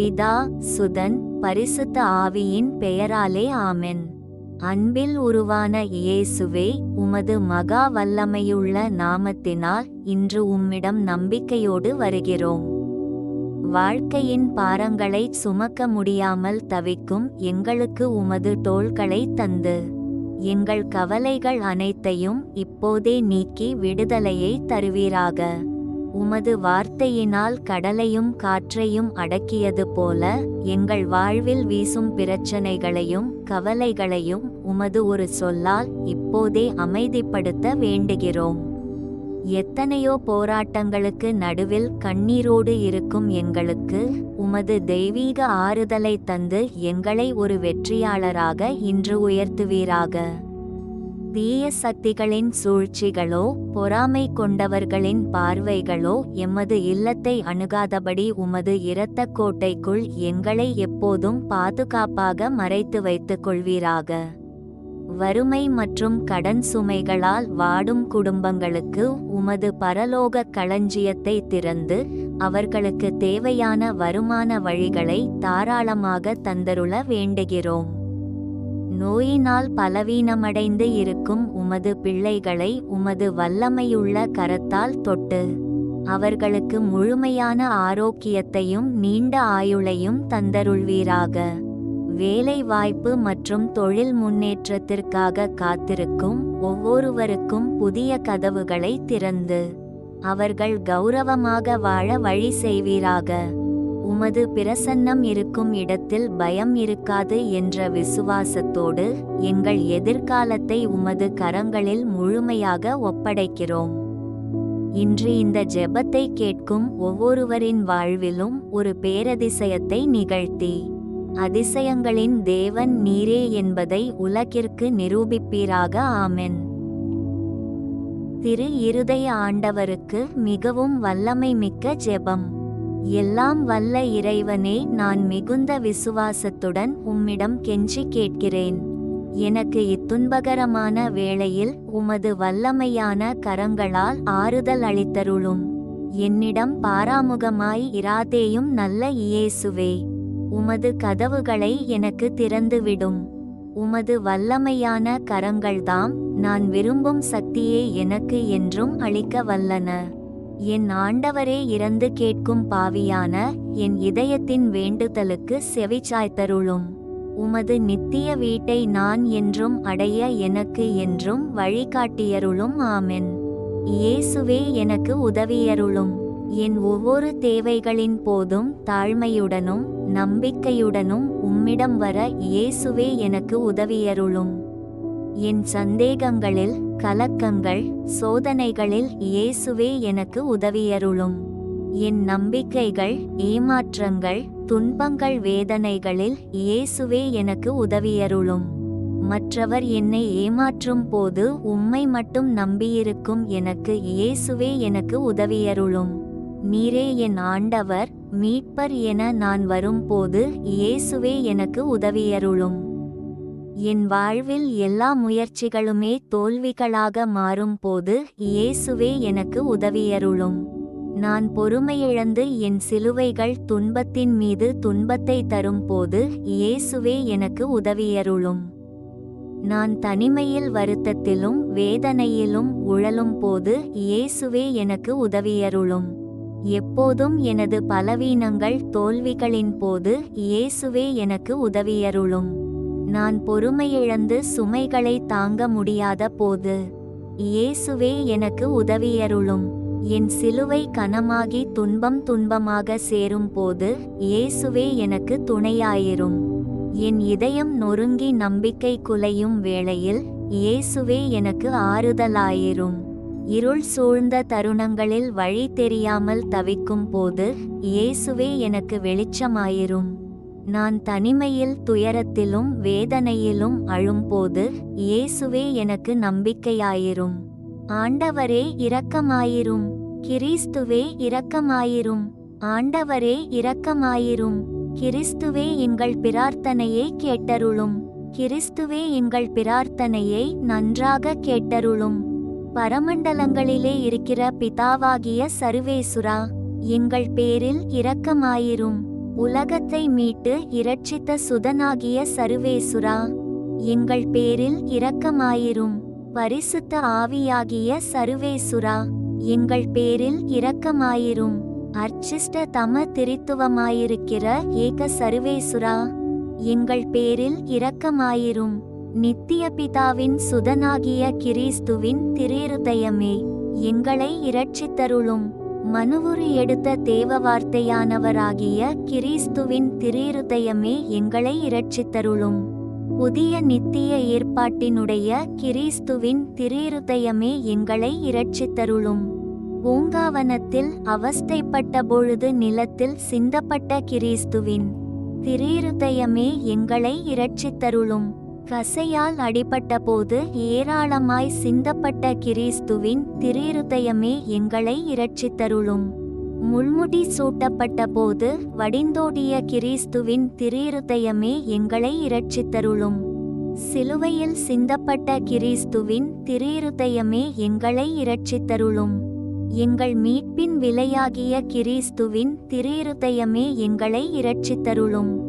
பிதா சுதன் பரிசுத்த ஆவியின் பெயராலே ஆமென். அன்பில் உருவான இயேசுவே உமது மகா வல்லமையுள்ள நாமத்தினால் இன்று உம்மிடம் நம்பிக்கையோடு வருகிறோம். வாழ்க்கையின் பாரங்களை சுமக்க முடியாமல் தவிக்கும் எங்களுக்கு உமது தோள்களை தந்து. எங்கள் கவலைகள் அனைத்தையும் இப்போதே நீக்கி விடுதலையை தருவீராக. உமது வார்த்தையினால் கடலையும் காற்றையும் அடக்கியது போல எங்கள் வாழ்வில் வீசும் பிரச்சனைகளையும் கவலைகளையும் உமது ஒரு சொல்லால் இப்போதே அமைதிப்படுத்த வேண்டுகிறோம். எத்தனையோ போராட்டங்களுக்கு நடுவில் கண்ணீரோடு இருக்கும் எங்களுக்கு உமது தெய்வீக ஆறுதலை தந்து எங்களை ஒரு வெற்றியாளராக இன்று உயர்த்துவீராக. தீய சக்திகளின் சூழ்ச்சிகளோ பொறாமை கொண்டவர்களின் பார்வைகளோ எமது இல்லத்தை அணுகாதபடி உமது இரத்த கோட்டைக்குள் எங்களை எப்போதும் பாதுகாப்பாக மறைத்து வைத்துக் கொள்வீராக. வறுமை மற்றும் கடன் சுமைகளால் வாடும் குடும்பங்களுக்கு உமது பரலோக களஞ்சியத்தை திறந்து அவர்களுக்கு தேவையான வருமான வழிகளை தாராளமாக தந்தருள வேண்டுகிறோம். நோயினால் பலவீனமடைந்து இருக்கும் உமது பிள்ளைகளை உமது வல்லமையுள்ள கரத்தால் தொட்டு அவர்களுக்கு முழுமையான ஆரோக்கியத்தையும் நீண்ட ஆயுளையும் தந்தருள்வீராக. வேலை வாய்ப்பு மற்றும் தொழில் முன்னேற்றத்திற்காக காத்திருக்கும் ஒவ்வொருவருக்கும் புதிய கதவுகளை திறந்து அவர்கள் கௌரவமாக வாழ வழி செய்வீராக. உமது பிரசன்னம் இருக்கும் இடத்தில் பயம் இருக்காது என்ற விசுவாசத்தோடு எங்கள் எதிர்காலத்தை உமது கரங்களில் முழுமையாக ஒப்படைக்கிறோம். இன்று இந்த ஜெபத்தை கேட்கும் ஒவ்வொருவரின் வாழ்விலும் ஒரு பேரதிசயத்தை நிகழ்த்தி அதிசயங்களின் தேவன் நீரே என்பதை உலகிற்கு நிரூபிப்பீராக ஆமென். திரு இருதய ஆண்டவருக்கு மிகவும் வல்லமை மிக்க ஜெபம். எல்லாம் வல்ல இறைவனே நான் மிகுந்த விசுவாசத்துடன் உம்மிடம் கெஞ்சி கேட்கிறேன். எனக்கு இத்துன்பகரமான வேளையில் உமது வல்லமையான கரங்களால் ஆறுதல் அளித்தருளும். என்னிடம் பாராமுகமாய் இராதேயும் நல்ல இயேசுவே உமது கதவுகளை எனக்கு திறந்துவிடும். உமது வல்லமையான கரங்கள்தாம் நான் விரும்பும் சக்தியே எனக்கு என்றும் அளிக்க வல்லன. என் ஆண்டவரே இறந்து கேட்கும் பாவியான என் இதயத்தின் வேண்டுதலுக்கு செவிச்சாய்த்தருளும் உமது நித்திய வீட்டை நான் என்றும் அடைய எனக்கு என்றும் வழிகாட்டியருளும் ஆமென். இயேசுவே எனக்கு உதவியருளும். என் ஒவ்வொரு தேவைகளின் போதும் தாழ்மையுடனும் நம்பிக்கையுடனும் உம்மிடம் வர இயேசுவே எனக்கு உதவியருளும். என் சந்தேகங்களில் கலக்கங்கள் சோதனைகளில் இயேசுவே எனக்கு உதவியருளும். என் நம்பிக்கைகள் ஏமாற்றங்கள் துன்பங்கள் வேதனைகளில் இயேசுவே எனக்கு உதவியருளும். மற்றவர் என்னை ஏமாற்றும் போது உம்மை மட்டும் நம்பியிருக்கும் எனக்கு இயேசுவே எனக்கு உதவியருளும். நீரே என் ஆண்டவர் மீட்பர் என நான் வரும்போது இயேசுவே எனக்கு உதவியருளும். என் வாழ்வில் எல்லா முயற்சிகளுமே தோல்விகளாக மாறும்போது இயேசுவே எனக்கு உதவியருளும். நான் பொறுமையிழந்து என் சிலுவைகள் துன்பத்தின் மீது துன்பத்தை தரும்போது இயேசுவே எனக்கு உதவியருளும். நான் தனிமையில் வருத்தத்திலும் வேதனையிலும் உழலும் போது இயேசுவே எனக்கு உதவியருளும். எப்போதும் எனது பலவீனங்கள் தோல்விகளின் போது இயேசுவே எனக்கு உதவியருளும். நான் பொறுமையிழந்து சுமைகளை தாங்க முடியாத போது இயேசுவே எனக்கு உதவியருளும். என் சிலுவை கனமாகி துன்பம் துன்பமாக சேரும் போது இயேசுவே எனக்கு துணையாயிரும். என் இதயம் நொறுங்கி நம்பிக்கை குலையும் வேளையில் இயேசுவே எனக்கு ஆறுதலாயிரும். இருள் சூழ்ந்த தருணங்களில் வழி தெரியாமல் தவிக்கும் போது இயேசுவே எனக்கு வெளிச்சமாயிரும். நான் தனிமையில் துயரத்திலும் வேதனையிலும் அழும்போது இயேசுவே எனக்கு நம்பிக்கையாயிரும். ஆண்டவரே இரக்கமாயிரும். கிறிஸ்துவே இரக்கமாயிரும். ஆண்டவரே இரக்கமாயிரும். கிறிஸ்துவே எங்கள் பிரார்த்தனையை கேட்டருளும். கிறிஸ்துவே எங்கள் பிரார்த்தனையை நன்றாக கேட்டருளும். பரமண்டலங்களிலே இருக்கிற பிதாவாகிய சர்வேசுரா எங்கள் பேரில் இரக்கமாயிரும். உலகத்தை மீட்டு இரட்சித்த சுதனாகிய சர்வேசுரா எங்கள் பேரில் இரக்கமாயிரும் பரிசுத்த ஆவியாகிய சர்வேசுரா எங்கள் பேரில் இரக்கமாயிரும் அர்ச்சிஷ்ட தம திரித்துவமாயிருக்கிற ஏக சர்வேசுரா எங்கள் பேரில் இரக்கமாயிரும் நித்திய பிதாவின் சுதனாகிய கிறிஸ்துவின் திரேருதயமே எங்களை இரட்சித்தருளும். மனுவுரு எடுத்த தேவ வார்த்தையானவராகிய கிறிஸ்துவின் திரிருதயமே எங்களை இரட்சித்தருளும். புதிய நித்திய ஏற்பாட்டினுடைய கிறிஸ்துவின் திரிருதயமே எங்களை இரட்சித்தருளும். பூங்காவனத்தில் அவஸ்தைப்பட்ட பொழுது நிலத்தில் சிந்தப்பட்ட கிறிஸ்துவின் திரிருதயமே எங்களை இரட்சித்தருளும். கசையால் அடிபட்ட போது ஏராளமாய் சிந்தப்பட்ட கிறிஸ்துவின் திரிருதயமே எங்களை இரட்சித்தருளும். முள்முடி சூட்டப்பட்ட போது வடிந்தோடிய கிறிஸ்துவின் திரிருதயமே எங்களை இரட்சித்தருளும். சிலுவையில் சிந்தப்பட்ட கிறிஸ்துவின் திரிருதயமே எங்களை இரட்சித்தருளும். எங்கள் மீட்பின் விலையாகிய கிறிஸ்துவின் திரிருதயமே எங்களை இரட்சித்தருளும்.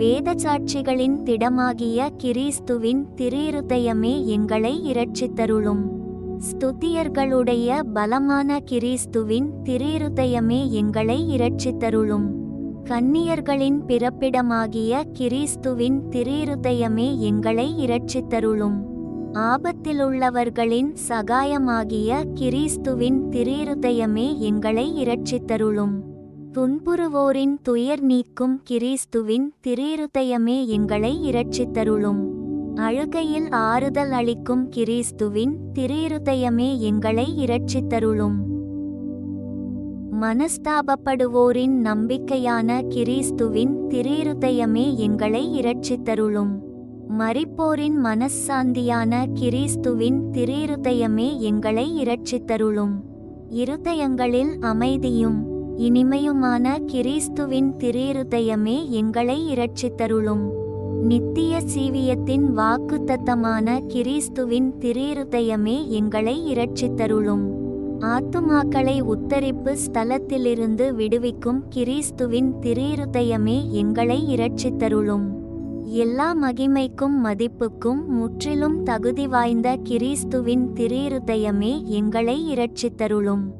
வேத சாட்சிகளின் திடமாகிய கிறிஸ்துவின் திரிருதயமே எங்களை இரட்சித்தருளும். ஸ்துதியர்களுடைய பலமான கிறிஸ்துவின் திரிருதயமே எங்களை இரட்சித்தருளும். கன்னியர்களின் பிறப்பிடமாகிய கிறிஸ்துவின் திரிருதயமே எங்களை இரட்சித்தருளும். ஆபத்திலுள்ளவர்களின் சகாயமாகிய கிறிஸ்துவின் திரிருதயமே எங்களை இரட்சித்தருளும். துன்புறுவோரின் துயர் நீக்கும் கிறிஸ்துவின் திரீருதயமே எங்களை இரட்சித்தருளும். அழுகையில் ஆறுதல் அளிக்கும் கிறிஸ்துவின் திரீருதயமே எங்களை இரட்சித்தருளும். மனஸ்தாபப்படுவோரின் நம்பிக்கையான கிறிஸ்துவின் திரீருதயமே எங்களை இரட்சித்தருளும். மறிப்போரின் மனச்சாந்தியான கிறிஸ்துவின் திரீருதயமே எங்களை இரட்சித்தருளும். இருதயங்களில் அமைதியும் இனிமையுமான கிறிஸ்துவின் திரேருதயமே எங்களை இரட்சித்தருளும். நித்திய சீவியத்தின் வாக்குத்தத்தமான கிறிஸ்துவின் திரேருதயமே எங்களை இரட்சித்தருளும். ஆத்துமாக்களை உத்தரிப்பு ஸ்தலத்திலிருந்து விடுவிக்கும் கிறிஸ்துவின் திரேருதயமே எங்களை இரட்சித்தருளும். எல்லா மகிமைக்கும் மதிப்புக்கும் முற்றிலும் தகுதி வாய்ந்த கிறிஸ்துவின் திரேருதயமே எங்களை இரட்சித்தருளும்.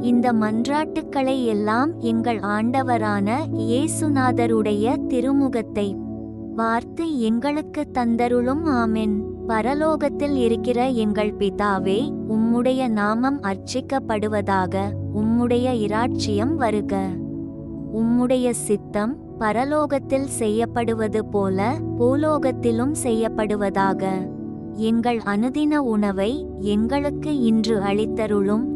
இந்த மன்றாட்டுக்களை எல்லாம் எங்கள் ஆண்டவரான இயேசுநாதருடைய திருமுகத்தை பார்த்து எங்களுக்கு தந்தருளும் ஆமென். பரலோகத்தில் இருக்கிற எங்கள் பிதாவே உம்முடைய நாமம் அர்ச்சிக்கப்படுவதாக உம்முடைய இராட்சியம் வருக. உம்முடைய சித்தம் பரலோகத்தில் செய்யப்படுவது போல பூலோகத்திலும் செய்யப்படுவதாக. எங்கள் அனுதின உணவை எங்களுக்கு இன்று அளித்தருளும்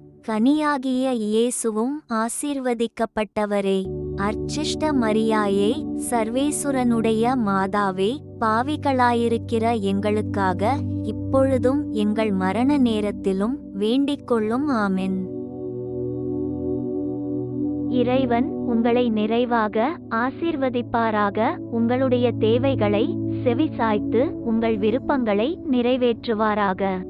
கனியாகிய இயேசுவும் ஆசீர்வதிக்கப்பட்டவரே. அர்ச்சிஷ்ட மரியாயே சர்வேசுரனுடைய மாதாவே பாவிகளாயிருக்கிற எங்களுக்காக இப்பொழுதும் எங்கள் மரண நேரத்திலும் வேண்டிக்கொள்ளும் ஆமென். இறைவன் உங்களை நிறைவாக ஆசீர்வதிப்பாராக. உங்களுடைய தேவைகளை செவிசாய்த்து உங்கள் விருப்பங்களை நிறைவேற்றுவாராக.